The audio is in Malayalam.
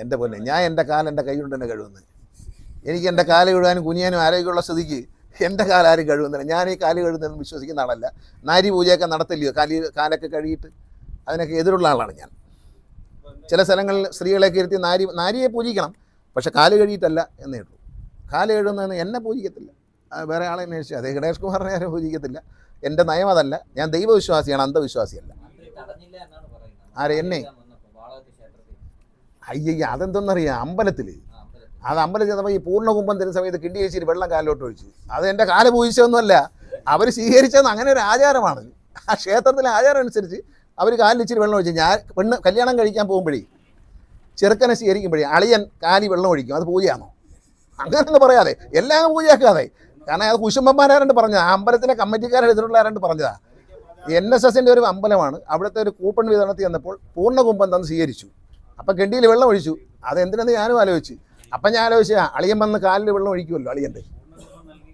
എന്റെ പൊന്നെ ഞാൻ എന്റെ കാല എന്റെ കൈ കൊണ്ട് തന്നെ കഴുകുന്നത്. എനിക്ക് എന്റെ കാൽ കഴുകാനും കുനിയാനും ആരോഗ്യമുള്ള സ്ഥിതിക്ക് എന്റെ കാലാരും കഴുകുന്നില്ല. ഞാൻ ഈ കാൽ കഴുകുന്നതെന്ന് വിശ്വസിക്കുന്ന ആളല്ല. നാരി പൂജയൊക്കെ നടത്തില്ലയോ? കാലി കാലൊക്കെ കഴുകിയിട്ട് അതിനൊക്കെ എതിരുള്ള ആളാണ് ഞാൻ. ചില സ്ഥലങ്ങളിൽ സ്ത്രീകളെയൊക്കെ ഇരുത്തി നാരി നാരിയെ പൂജിക്കണം. പക്ഷെ കാൽ കഴുകിയിട്ടല്ല എന്നേ ഉള്ളൂ. കാൽ കഴുകുന്നതെന്ന് എന്നെ പൂജിക്കത്തില്ല. വേറെ ആളെ അന്വേഷിച്ചു അതേ ഗണേഷ് കുമാറിനെ ആരും പൂജിക്കത്തില്ല. എന്റെ നയം അതല്ല. ഞാൻ ദൈവവിശ്വാസിയാണ് അന്ധവിശ്വാസിയല്ല. ആരെ, എന്നെ? അയ്യയ്യ അതെന്തെന്നറിയാം? അമ്പലത്തിൽ അത് അമ്പലത്തിൽ നമ്മൾ ഈ പൂർണകുംഭം തരുന്ന സമയത്ത് കിണ്ടി ചേച്ചിയിൽ വെള്ളം കാലോട്ട് ഒഴിച്ചു അത് എന്റെ കാൽ പൂജിച്ചതൊന്നുമല്ല. അവർ സ്വീകരിച്ചതെന്ന് അങ്ങനെ ഒരു ആചാരമാണ്. ആ ക്ഷേത്രത്തിലെ ആചാരം അനുസരിച്ച് അവർ കാലിൽ ഇച്ചിരി വെള്ളം ഒഴിച്ചു ഞാൻ പെണ്ണ് കല്യാണം കഴിക്കാൻ പോകുമ്പോഴേ ചെറുക്കനെ സ്വീകരിക്കുമ്പോഴേ അളിയൻ കാലി വെള്ളം ഒഴിക്കും. അത് പൂജയാണോ അങ്ങനെയൊന്നും പറയാതെ. എല്ലാം പൂജയാക്കാതെ. കാരണം അത് കുശുംബന്മാരാരണ്ട് പറഞ്ഞത്. ആ അമ്പലത്തിലെ കമ്മിറ്റിക്കാരെതിരുള്ളവരാണ്ട് പറഞ്ഞതാ. എൻ എസ് എസിന്റെ ഒരു അമ്പലമാണ്. അവിടുത്തെ ഒരു കൂപ്പൺ വിതരണത്തിൽ വന്നപ്പോൾ പൂർണകുംഭം തന്ന് സ്വീകരിച്ചു. അപ്പം കെണ്ടിയിൽ വെള്ളം ഒഴിച്ചു. അതെന്തിനെന്ന് ഞാനും ആലോചിച്ചു. അപ്പം ഞാൻ ആലോചിച്ചു അളിയൻ വന്ന് കാലിൽ വെള്ളം ഒഴിക്കുമല്ലോ അളിയന്റെ?